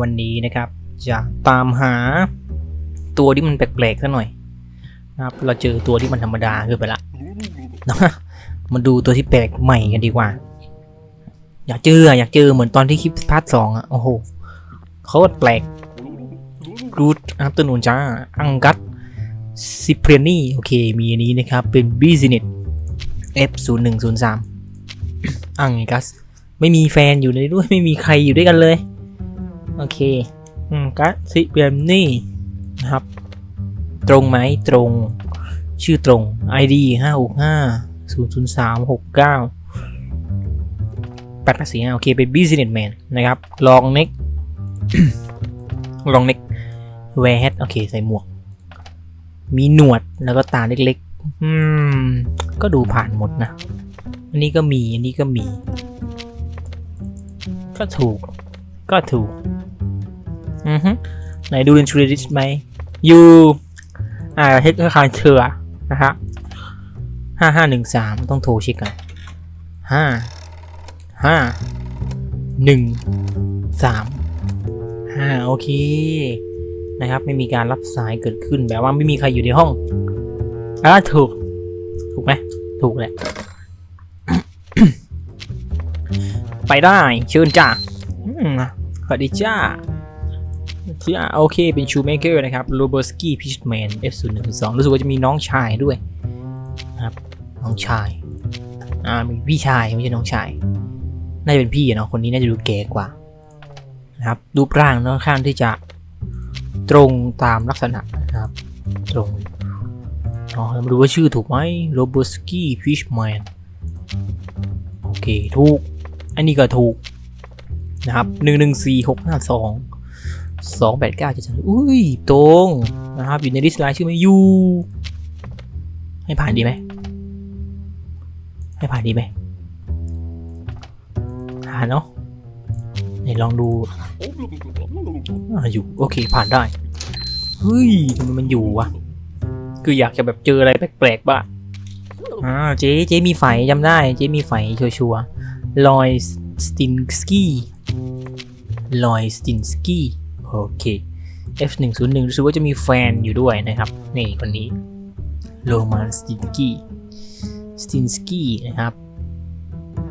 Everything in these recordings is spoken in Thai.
วันนี้นะครับ จะตามหาตัวที่มันแปลกๆซะหน่อยนะครับ เราเจอตัวที่มันธรรมดาขึ้นไปละนะมาดูตัวที่แปลกใหม่กันดีกว่า อยากเจออยากเจอเหมือนตอนที่คลิปพาร์ทสองอะโอ้โหโคตรแปลกรูทอัพตนูนจ้าอังกัสซิเปรนี่โอเคมีอันนี้นะครับ เป็นบิสเนส F 0 1 0 3 อังกัส ไม่มีแฟนอยู่ในด้วย ไม่มีใครอยู่ด้วยกันเลย โอเค อืมกัสซิเปรนี่นะครับ ตรงไหมตรง ชื่อตรง ID 5 6 5 0 0 3 6 9 8 8 4 5โอเค เป็น businessman นะครับ ลองเน็กลองเน็กแวร์โอเค ใส่หมวก มีหนวดแล้วก็ตาเล็กๆ อืม ก็ดูผ่านหมดนะ อันนี้ก็มี อันนี้ก็มี ก็ถูก ก็ถูก อือฮึไหนดูเรนชูริสไหมยูอ่าเช็คคารเชื่อนะฮะห้าห้าหนึ่งสามต้องโทรเช็คกันห้าห้าหนึ่งสามห้าโอเคนะครับ ไม่มีการรับสายเกิดขึ้นแบบว่าไม่มีใครอยู่ในห้องอ่าถูก ถูกไหมถูกแหละ ไปได้ เชิญจ้าสวัสดีจ้า ที่อะโอเคเป็นชูเมเกอร์นะครับโรเบอร์สกี้พิชแมน F 0 1 2 รู้สึกว่าจะมีน้องชายด้วยนะครับน้องชายอ่ามีพี่ชายไม่ใช่น้องชายน่าจะเป็นพี่เนาะคนนี้น่าจะดูแก่กว่านะครับรูปร่างค่อนข้างที่จะตรงตามลักษณะนะครับ ตรงเรามาดูว่าชื่อถูกไหมโรเบอร์สกี้พิชแมนโอเคถูก อันนี้ก็ถูกนะครับหนึ่งหนึ่งสี่หกห้าสอง สองแปดเก้าเจ็ดสามอุ้ยตรงนะครับอยู่ในลิสต์ไลน์ชื่อไหมยูให้ผ่านดีไหมให้ผ่านดีไหมผ่านเนาะไหนลองดูอยู่โอเคผ่านได้เฮ้ยทำไมมันอยู่วะคืออยากจะแบบเจออะไรแปลกๆบ้างอ่าเจ๊เจ๊มีไฝจำได้ เจ๊มีไฝชัวร์ลอยสตินสกี้ลอยสตินสกี้ โอเค F 1 0 1 รู้สึกว่าจะมีแฟนอยู่ด้วยนะครับนี่คนนี้โรมานสตินกี้สตินสกี้นะครับ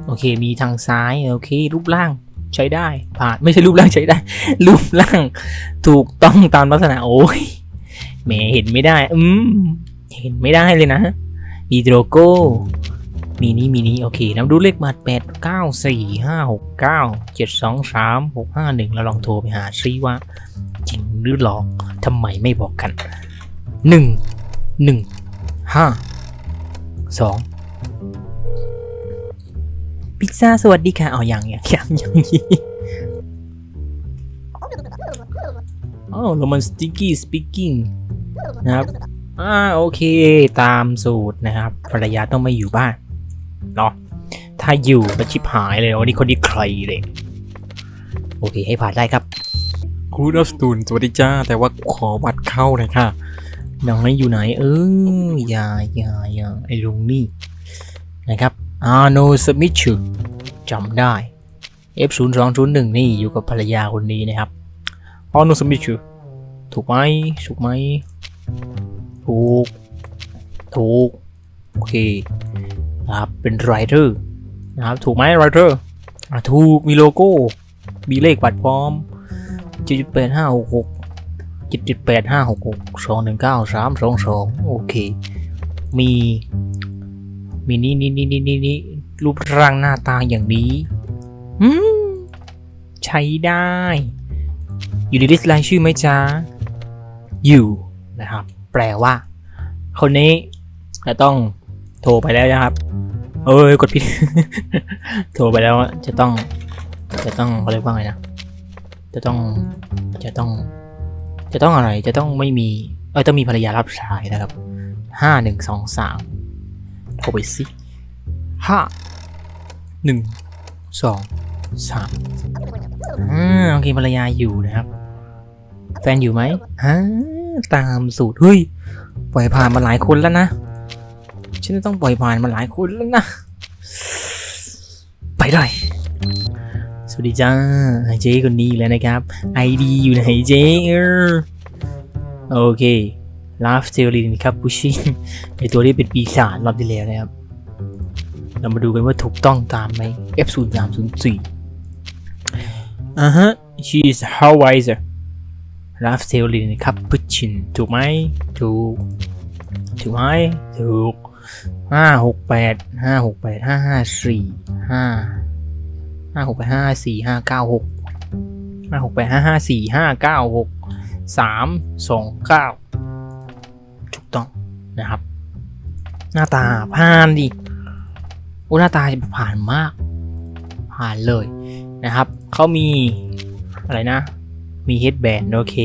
โอเค มีทางซ้าย โอเค รูปร่างใช้ได้ ผ่าน ไม่ใช่รูปร่างใช้ได้ รูปร่างถูกต้องตามลักษณะ โอ้ยแหมเห็นไม่ได้ อืม เห็นไม่ได้เลยนะ มีโลโก้ มีนี้มีนี้โอเคน้ำดูเลขมาแปดเก้าสี่ห้าหกเก้าเจ็ดสองสามหกห้าหนึ่งเราลองโทรไปหาซิว่า จริงหรือหลอกทำไมไม่บอกกันหนึ่งหนึ่งห้าสองพิซซ่าสวัสดีค่ะเอาอย่างอย่างอย่างอย่างนี้อ๋อโรมันสติกกี้สปีกิ้งนะครับอ่าโอเค ตามสูตรนะครับภรรยาต้องไม่อยู่บ้าน เนาะถ้าอยู่ก็ชิบหายเลยวันนี้คนนี้ใครเลย โอเคให้ผ่านได้ครับคุณอัสตูนสวัสดีจ้า แต่ว่าขอบัตรเข้าหน่อยค่ะน้องนี่อยู่ไหน เอออย่าอย่าอย่าไอ้ลุงนี่ นะครับอาโนสมิชจำได้ F 0 2 0 1 นี่อยู่กับภรรยาคนนี้นะครับอาโนสมิชถูกไหมถูกไหมถูก ถูก โอเค นะครับเป็นไรเดอร์นะครับถูกไหมไรเดอร์ถูกมีโลโก้ มีเลขบัตรพร้อมจุดแปดห้าหกหกเจ็ดเจ็ดแปดห้าหกหกสองหนึ่งเก้าสามสองสองโอเค มี มีนี่นี่นี่นี่นี่นี่รูปร่างหน้าตาอย่างนี้อืมใช้ได้ อยู่ในลิสต์รายชื่อไหมจ๊ะ อยู่นะครับ แปลว่า คนนี้จะต้อง โทรไปแล้วนะครับ เอ้ยกดผิด โทรไปแล้วจะต้อง จะต้องเขาเรียกว่าไงนะ จะต้อง จะต้อง จะต้องอะไร จะต้องไม่มี เออต้องมีภรรยารับสายนะครับ ห้าหนึ่งสองสามโทรไปสิห้าหนึ่งสองสามอ่าโอเคภรรยาอยู่นะครับ แฟนอยู่ไหมฮะตามสูตร เฮ้ย ปล่อยผ่านมาหลายคนแล้วนะ ฉันต้องปล่อยผ่านมาหลายคนแล้วนะ ไปเลย สวัสดีจ้าเจ๊คนนี้แล้วนะครับ ID อยู่ไหนเจ๊เออโอเคลาฟเซลินครับผู้ชิงในตัวนี้เป็นปีศาจรอบที่แล้วนะครับ เรามาดูกันว่าถูกต้องตามไหม F 0 3 0 4 อ่าฮะ she is how wiser ลาฟเซลินครับผู้ชินถูกไหมถูก ถูกไหมถูกห้าหกแปดห้าหกแปดห้าห้าสี่ห้าห้าหกแปดห้าสี่ห้าเก้าหกห้าหกแปดห้าห้าสี่ห้าเก้าหกสามสองเก้าถูกต้องนะครับ หน้าตาผ่านดิโอ้หน้าตาผ่านมาก ผ่านเลยนะครับเขามีอะไรนะ มีเฮดแบนโอเค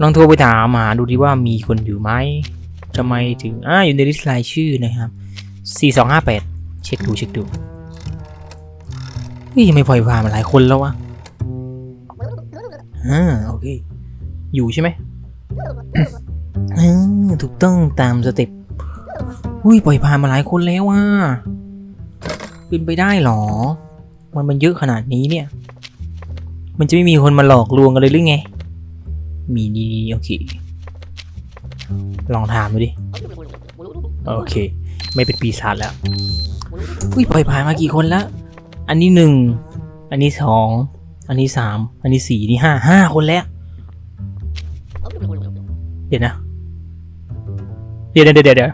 ลองโทรไปถามหาดูดีว่ามีคนอยู่ไหม ทำไมถึง อ่า อยู่ในลิสต์รายชื่อนะครับ 4258 เช็คดูเช็คดูเฮ้ยยังไม่ปล่อยผ่านมาหลายคนแล้ววะอ่าโอเค อยู่ใช่ไหมอืมถูกต้องตามสเต็ปอุ้ยปล่อยผ่านมาหลายคนแล้วว่ะเป็นไปได้หรอ มันมันเยอะขนาดนี้เนี่ย มันจะไม่มีคนมาหลอกลวงกันเลยหรือไง มีนี่โอเค ลองถามดูดิ โอเค ไม่เป็นปีศาจแล้ว อุ้ยปล่อยผ่านมากี่คนแล้ว อันนี้หนึ่ง อันนี้สอง อันนี้สาม อันนี้สี่นนี้ห้าห้าคนแล้ว เดี๋ยวนะ เดี๋ยวเดี๋ยวเดี๋ยวเดี๋ยว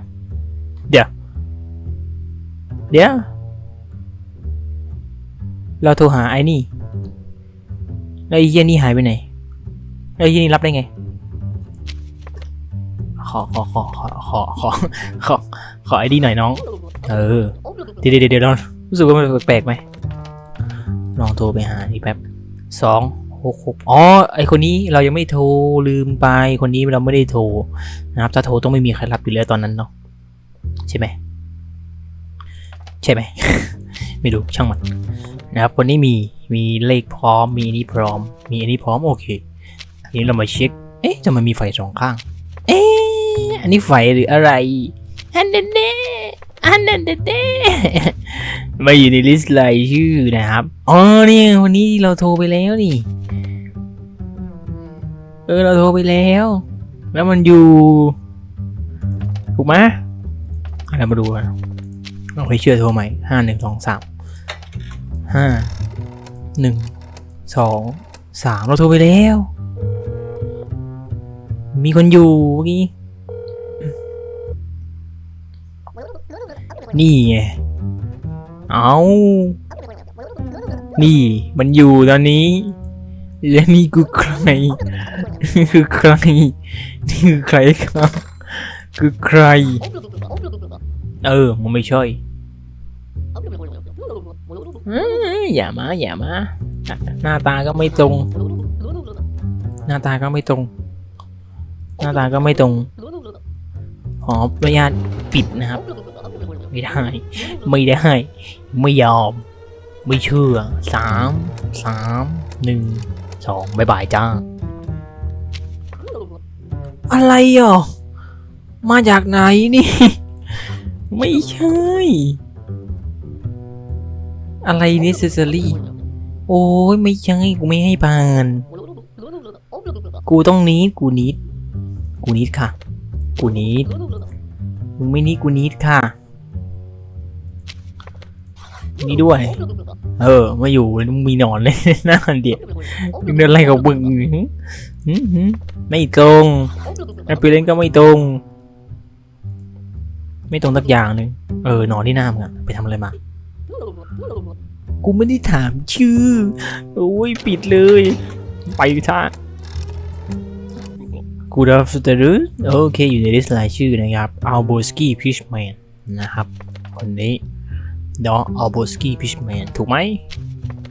เดี๋ยวเดี๋ยว เราโทรหาไอ้นี่ แล้วไอ้เหี้ยนี่หายไปไหน แล้วไอ้เหี้ยนี่รับได้ไง ขอขอขอขอขอขอขอขอไอดีหน่อยน้อง เออเดี๋ยวเดี๋ยวเดี๋ยวลองรู้สึกว่ามันแปลกไหมลองโทรไปหานี่แป๊บสองหกหกอ๋อไอคนนี้เรายังไม่โทรลืมไปคนนี้เราไม่ได้โทรนะครับ ถ้าโทรต้องไม่มีใครรับอยู่แล้วตอนนั้นเนาะใช่ไหมใช่ไหมไม่รู้ช่างมันนะครับคนนี้มีมีเลขพร้อม มีนี่พร้อม มีอันนี้พร้อมโอเคทีนี้เรามาเช็คเอ๊ะทำไมมีไฟสองข้าง เอ๊ะ อันนี้ไฟหรืออะไรอันเดนเดอันเดนเดม่อยู่ในลิสต์รายชื่อนะครับ อ๋อนี่วันนี้เราโทรไปแล้วนี่ เออเราโทรไปแล้ว แล้วมันอยู่ ถูกไหมเรามาดูกันเราไปเชื่อโทรใหม่ห้าหนึ่งสองสามห้าหนึ่งสองสามเราโทรไปแล้ว มีคนอยู่เมื่อกี้ นี่ไง เอานี่ มันอยู่ตอนนี้ และนี่คือใครนี่คือใคร นี่คือใครครับ คือใคร เออ มันไม่ใช่เอ้ยอย่ามา อย่ามา หน้าตาก็ไม่ตรง หน้าตาก็ไม่ตรง หน้าตาก็ไม่ตรง ขออนุญาตปิดนะครับ ไม่ได้ ไม่ได้ ไม่ยอม ไม่เชื่อสามสามหนึ่งสองบายบายจ้า อะไรอะมาจากไหนนี่ ไม่ใช่ อะไร necessary โอ้ยไม่ใช่กูไม่ให้ผ่าน กูต้องนิดกูนิดกูนิดค่ะ กูนิดมึงไม่นิดกูนิดค่ะ นี่ด้วย เออ มาอยู่มีหนอนเลยหน้าเดียวมึงเดินอะไรกับมึงไม่ตรงแอปเปิลเลนก็ไม่ตรง ไม่ตรงสักอย่างหนึ่งเออหนอนที่หน้ามึงอะไปทำอะไรมา กูไม่ได้ถามชื่อ โอ้ยปิดเลย ไปท่า Good afternoon โอเค อยู่ในลิสต์รายชื่อนะครับ Alboski Fishman นะครับ คนนี้ เนาะ Alboski Fishman ถูกไหม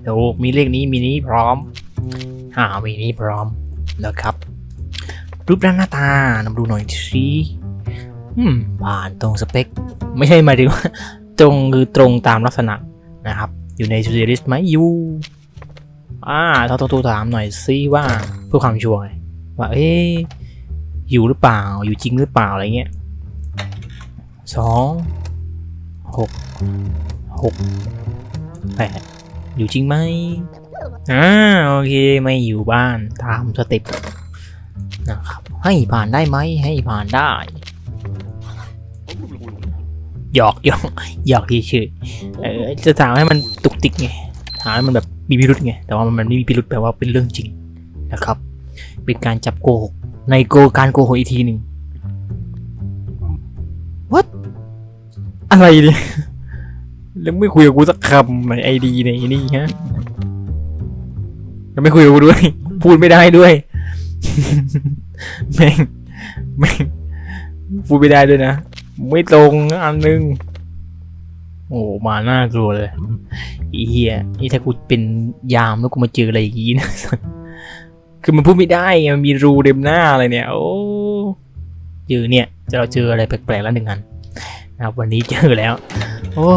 ถูกมีเลขนี้มีนี้พร้อมอ่ามีนี้พร้อมนะครับ รูปร่างหน้าตานำดูหน่อยสิอืมผ่านตรงสเปค ไม่ใช่หมายถึงว่า ตรงคือตรงตามลักษณะนะครับ อยู่ในลิสต์ไหมอยู่อ่าเราต้องถามหน่อยซิว่าเพื่อความชัวร์ว่าเอ๊อยู่หรือเปล่าอยู่จริงหรือเปล่าอะไรเงี้ยสองหก หกแปดอยู่จริงไหมอ่าโอเคไม่อยู่บ้านตามสเต็ปนะครับ ให้ผ่านได้ไหมให้ผ่านได้หยอกหยอกหยอกที่ชื่อๆเออจะถามให้มันตุกติกไงถามให้มันแบบมีพิรุษไงแต่ว่ามันไม่มีพิรุษแปลว่าเป็นเรื่องจริงนะครับ เป็นการจับโกหกในโกการโกหกอีกทีหนึ่ง What อะไรเนี่ย แล้วไม่คุยกับกูสักคำในไอดีในนี่ฮะแล้วไม่คุยกับกูด้วย พูดไม่ได้ด้วยแม่งแม่งพูดไม่ได้ด้วยนะ ไม่ตรงอันนึง โอ้มาน่ากลัวเลยอีเหี้ยนี่ถ้ากูเป็นยามแล้วกูมาเจออะไรอย่างงี้นะคือมันพูดไม่ได้ไงมันมีรูเต็มหน้าอะไรเนี่ย โอ้เจอเนี่ยจะเราเจออะไรแปลกๆแล้วหนึ่งอัน นะครับวันนี้เจอแล้ว โอ้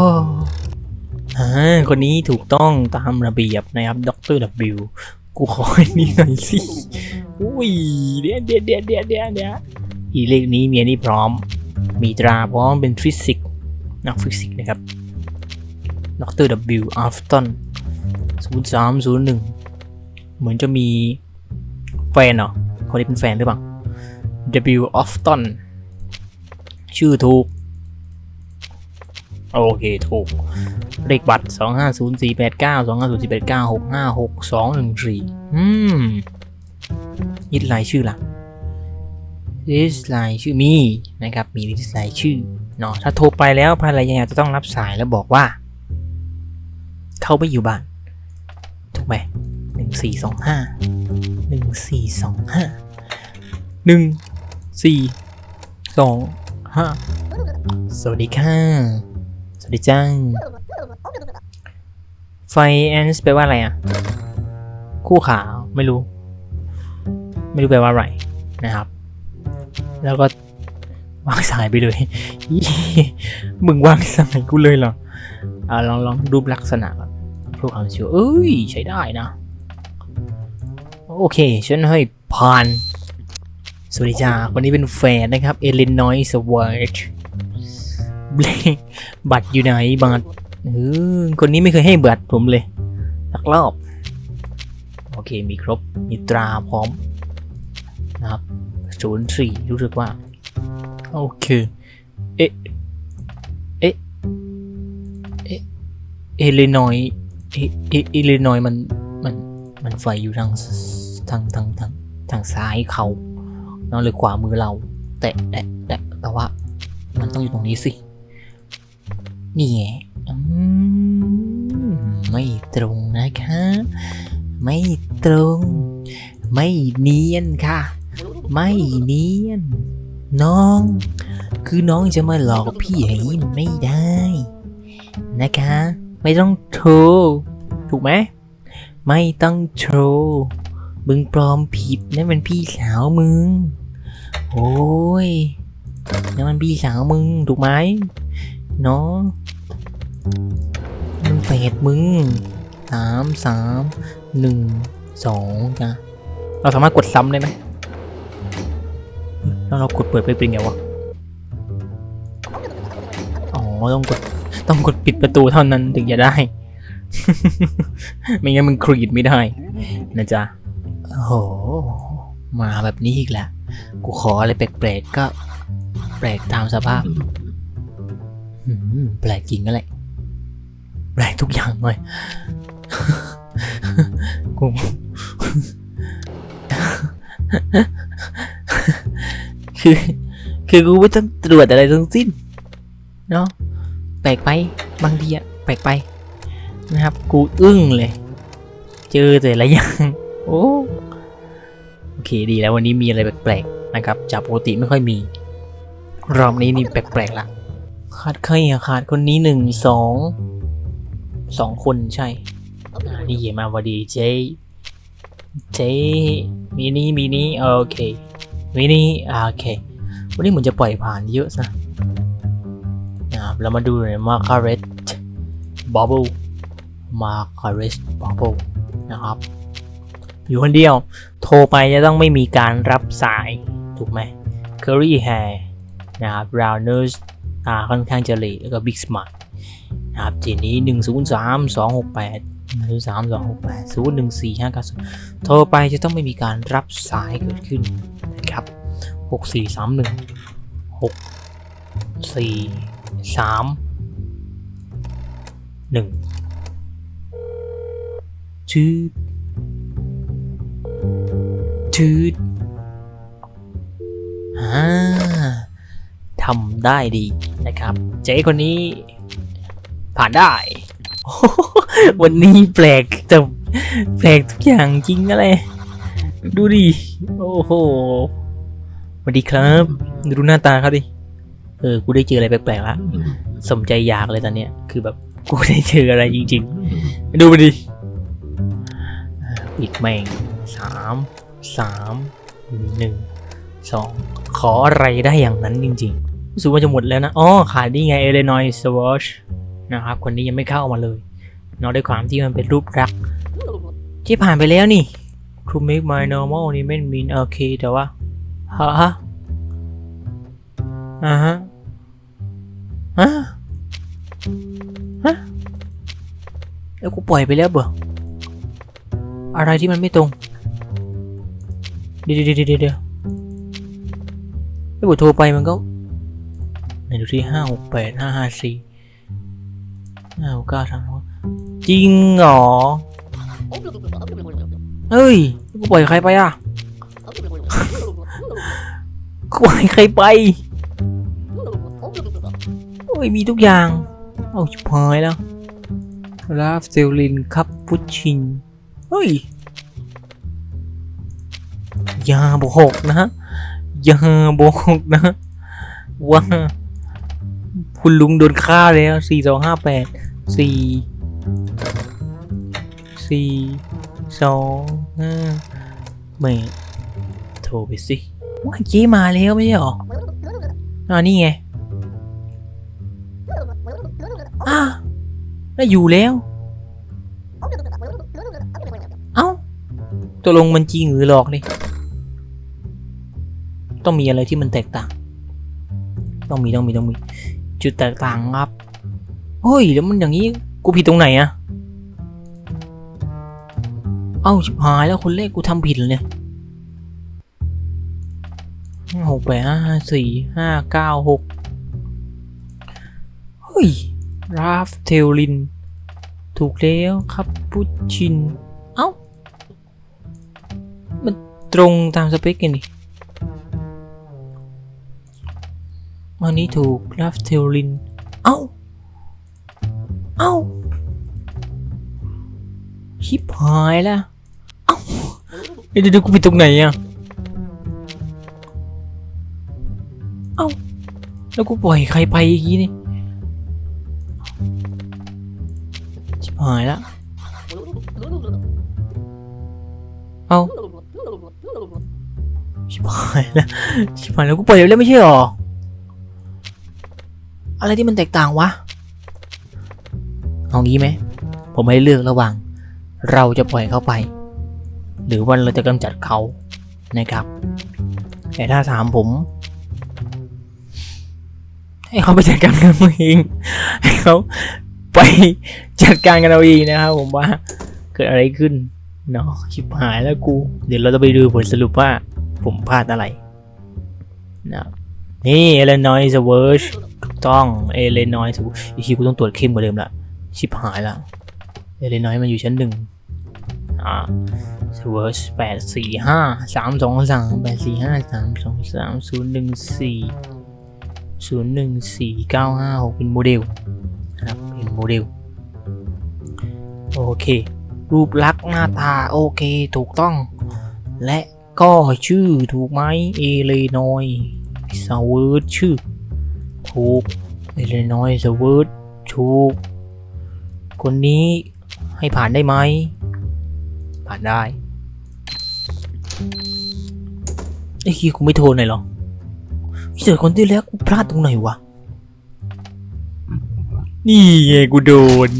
อคนนี้ถูกต้องตามระเบียบนะครับด็อกเตอร W กูขออันนี้หน่อยสิอุ้ยเดี๋ยวเดี๋ยวเดี๋ยวเดี๋ยวเดี๋ยวเดี๋ยวอีเลขนี้เมีอันนี้พร้อม มีตราพร้อมเป็นฟิสิกส์นักฟิสิกส์นะครับด็อกเตอร W อัฟตัน0301เหมือนจะมีแฟนเหรอคนนี้เป็นแฟนหรือเปล่า W อัฟตันชื่อถูก โอเคถูก เลขบัตร 250489 250489 656214อืมยึดรายชื่อล่ะลิสต์รายชื่อมีนะครับ มีลิสต์รายชื่อเนาะถ้าโทรไปแล้วภรรยาจะต้องรับสายแล้วบอกว่า เขาไม่อยู่บ้านถูกไหมหนึ่งสี่สองห้าหนึ่งสี่สองห้าหนึ่งสี่สองห้าสวัสดีค่ะ วัสดีจ้าไฟแอนส์แปลว่าอะไรอะ คู่ขาไม่รู้ ไม่รู้แปลว่าอะไรนะครับ แล้วก็วางสายไปเลย มึงวางสายกูเลยเหรออ่าลองลองรูปลักษณะก่อนรูปความเชื่อเอ้ย ใช้ได้นะ โอเค ฉันให้ผ่าน สวัสดีจ้าคนนี้เป็นแฟนนะครับ เอลินนอยสวอร์ เบลบัตรอยู่ไหนบัตรเออคนนี้ไม่เคยให้บัตรผมเลยสักรอบ โอเคมีครบ มีตราพร้อมนะครับศูนย์สี่รู้สึกว่า โอเค เอ๊ะ เอ๊ะ เอ๊ะเอเลนอยเอเอเอเลนอยมันมันมันไฟอยู่ทางทางทางทางทางซ้ายเขาเนอะหรือขวามือเรา แต่แต่แต่แต่ว่ามันต้องอยู่ตรงนี้สิ นี่ไงอืมไม่ตรงนะคะ ไม่ตรง ไม่เนียนค่ะ ไม่เนียน น้อง คือน้องจะมาหลอกพี่อย่างนี้ไม่ได้ นะคะ ไม่ต้องโทรถูกไหม ไม่ต้องโทรมึงปลอมผิดนั่นมันพี่สาวมึง โอ้ยนั่นมันพี่สาวมึง ถูกไหม เนาะมันเฟดมึงสามสามหนึ่งสองนะเราสามารถกดซ้ำได้ไหมแล้วเรากดเปิดไปเป็นไงวะ อ๋อ ต้องกด ต้องกดปิดประตูเท่านั้นถึงจะได้ ไม่งั้นมันครีดไม่ได้ นะจ๊ะ โอ้โห มาแบบนี้อีกแล้ว กูขออะไรแปลกๆก็แปลกตามสภาพ แปลกจริงก็แหละแปลกทุกอย่างเลยกูคือ คือกูไม่ต้องตรวจอะไรทั้งสิ้น เนาะแปลกไป บางทีอะแปลกไป นะครับ กูอึ้งเลย เจอแต่ละอย่าง โอ้โอเคดีแล้ววันนี้มีอะไรแปลกๆนะครับจากปกติไม่ค่อยมี รอบนี้นี่แปลกๆละ ขาดใครอะขาดคนนี้หนึ่งสองสองคนใช่อ่านี่เยมาวันดีเจเจมีนี่มีนี่โอเคมีนี่โอเค วันนี้เหมือนจะปล่อยผ่านเยอะนะนะครับเรามาดูหน่อยมาคาเรตบับเบิลมาคาเรตบับเบิลนะครับ อยู่คนเดียว โทรไปจะต้องไม่มีการรับสาย ถูกไหม Curry Hair นะครับ Rounders ตาค่อนข้างจะเละแล้วก็ Big Smart นะครับเจนี้ 1 0 3 2 6 8ศูนย์สามสองหกแปดศูนย์หนึ่งสี่ห้าเก้าศูนย์โทรไปจะต้องไม่มีการรับสายเกิดขึ้นนะครับหกสี่สามหนึ่งหกสี่สามหนึ่งชืดชืดอ่า ทำได้ดีนะครับ เจ๊คนนี้ผ่านได้ วันนี้แปลกแต่แปลกทุกอย่างจริงอะไร ดูดิ โอ้โหสวัสดีครับ ดูหน้าตาเขาดิ เออ กูได้เจออะไรแปลกๆละ สมใจอยากเลยตอนเนี้ย คือแบบกูได้เจออะไรจริง ๆ ดูไปดิปิดแม่งสามสามหนึ่งสองขออะไรได้อย่างนั้นจริง ๆ รู้สึกว่าจะหมดแล้วนะ อ๋อ ขาดนี่ไงเอเลนอยสวอชนะครับ คนนี้ยังไม่เข้ามาเลยนอกด้วยความที่มันเป็นรูปรัก ที่ผ่านไปแล้วนี่ to make my normal นี่ไม่ mean โอเคแต่ว่าฮะฮะอ่าฮะฮะฮะแล้วกูปล่อยไปแล้วเบออะไรที่มันไม่ตรง เดี๋ยวเดี๋ยวเดี๋ยวเดี๋ยวแล้บทโทรไปมันก็ ไหนดูที่ห้าหกแปดห้าห้าสี่ห้าหกเก้าสามจริงเหรอ เฮ้ย กูปล่อยใครไปอะ กูปล่อยใครไปโอ้ย มีทุกอย่าง เอาชิบหายแล้วลาฟเซลลินคัปพุชชิน เฮ้ย ยาบหกนะ ยาบหกนะว่า คุณลุงโดนฆ่าแล้วสี่สองห้าแปดสี่สี่สองห้าไม่โทรไปสิว่าเจ๊มาแล้วไม่ใช่หรออ่านี่ไงอ่าแล้อยู่แล้ว เอ้าตกลงมันจริงหรือหลอกนี่ต้องมีอะไรที่มันแตกต่าง ต้องมีต้องมีต้องมี จุดแตกต่างครับ เฮ้ย แล้วมันอย่างนี้ กูผิดตรงไหนอะเอ้าชิบหายแล้วคนเลขกูทำผิดเหรอเนี่ยหกแปดห้าสี่ห้าเก้าหกเฮ้ย ราฟเทลลิน ถูกแล้วครับพุชชิน เอ้า มันตรงตามสเปคกันนี่ อันนี้ถูกราฟเทลลิน เอ้า เอ้าชิบหายล้วเอ้าเดี๋ยวเดี๋ยวกูไปตรงไหนอะ เอ้า แล้วกูปล่อยใครไปอีกทีนี่ชิบหายล้วเอ้า ชิบหายล้วชิบหายแล้วกูปล่อยไปแล้วไม่ใช่หรอ อะไรที่มันแตกต่างวะ เอางี้ไหม ผมให้เลือกระหว่าง เราจะปล่อยเขาไป หรือว่าเราจะกำจัดเขานะครับ แต่ถ้าถามผม ให้เขาไปจัดการกันเองให้เขาไปจัดการกันเอาเองนะครับผมว่าเกิดอะไรขึ้นเนาะชิบหายแล้วกู เดี๋ยวเราจะไปดูผลสรุปว่าผมพลาดอะไรนะนี่เอเลนอยส์เวิร์ช ถูกต้องเอเลนอยส์อีกทีกูต้องตรวจเข้มกว่าเดิมละชิบหายละเอเลนอยมันอยู่ชั้นหนึ่งอ่าสเวิร์ชแปดสี่ห้าสามสองสามแปดสี่ห้าสามสองสามศูนย์หนึ่งสี่ศูนย์หนึ่งสี่เก้าห้าหกเป็นโมเดลนะครับเป็นโมเดลโอเค รูปลักษณ์หน้าตาโอเคถูกต้อง และก็ชื่อถูกไหมเอเลนอยสเวิร์ดชื่อ ถูกเอเลนอยสวิร์ดถูก คนนี้ให้ผ่านได้ไหม ผ่านได้ไอ้คีกูไม่โทรหน่อยหรอไอ้เจอคนที่แล้วกูพลาดตรงไหนวะ นี่ไงกูโดน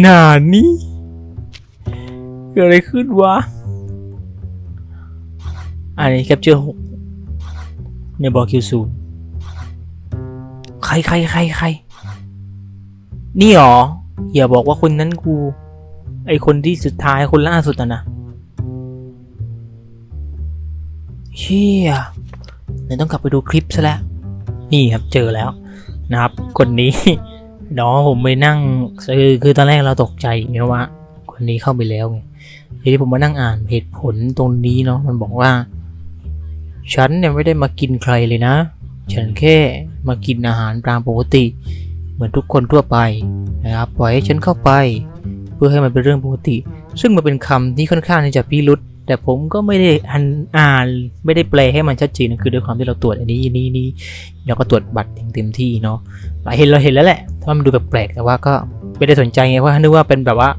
หนานี่เกิดอะไรขึ้นวะ อันนี้แคปเจอร์หกในบอคิวศูนย์ รใครใครใคร นี่หรอ อย่าบอกว่าคนนั้นกู ไอคนที่สุดท้ายคนล่าสุดอะนะเชียเดี๋ยวต้องกลับไปดูคลิปซะแล้ว นี่ครับเจอแล้วนะครับ คนนี้น้องผมไปนั่งคือคือตอนแรกเราตกใจไงว่า คนนี้เข้าไปแล้วไงทีนี้ผมมานั่งอ่านเหตุผลตรงนี้เนาะมันบอกว่า ฉันเนี่ยไม่ได้มากินใครเลยนะ ฉันแค่มากินอาหารตามปกติ เหมือนทุกคนทั่วไปนะครับปล่อยให้ฉันเข้าไป เพื่อให้มันเป็นเรื่องปกติ ซึ่งมันเป็นคำที่ค่อนข้างที่จะพิรุษแต่ผมก็ไม่ได้อ่านไม่ได้แปลให้มันชัดเจนคือด้วยความที่เราตรวจอันนี้นี่นี่เราก็ตรวจบัตรอย่างเต็มที่เนาะเราเห็นเราเห็นแล้วแหละถ้ามันดูแปลกแต่ว่าก็ไม่ได้สนใจไงเพราะนึกว่าเป็นแบบว่า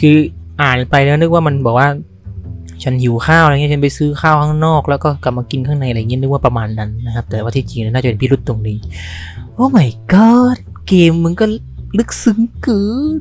คืออ่านไปแล้วนึกว่ามันบอกว่า ฉันหิวข้าวอะไรเงี้ยฉันไปซื้อข้าวข้างนอก แล้วก็กลับมากินข้างในอะไรเงี้ยนึกว่าประมาณนั้นนะครับ แต่ว่าที่จริงน่าจะเป็นพิรุษตรงนี้ โอ้ my god เกมมึงก็ลึกซึ้งเกิน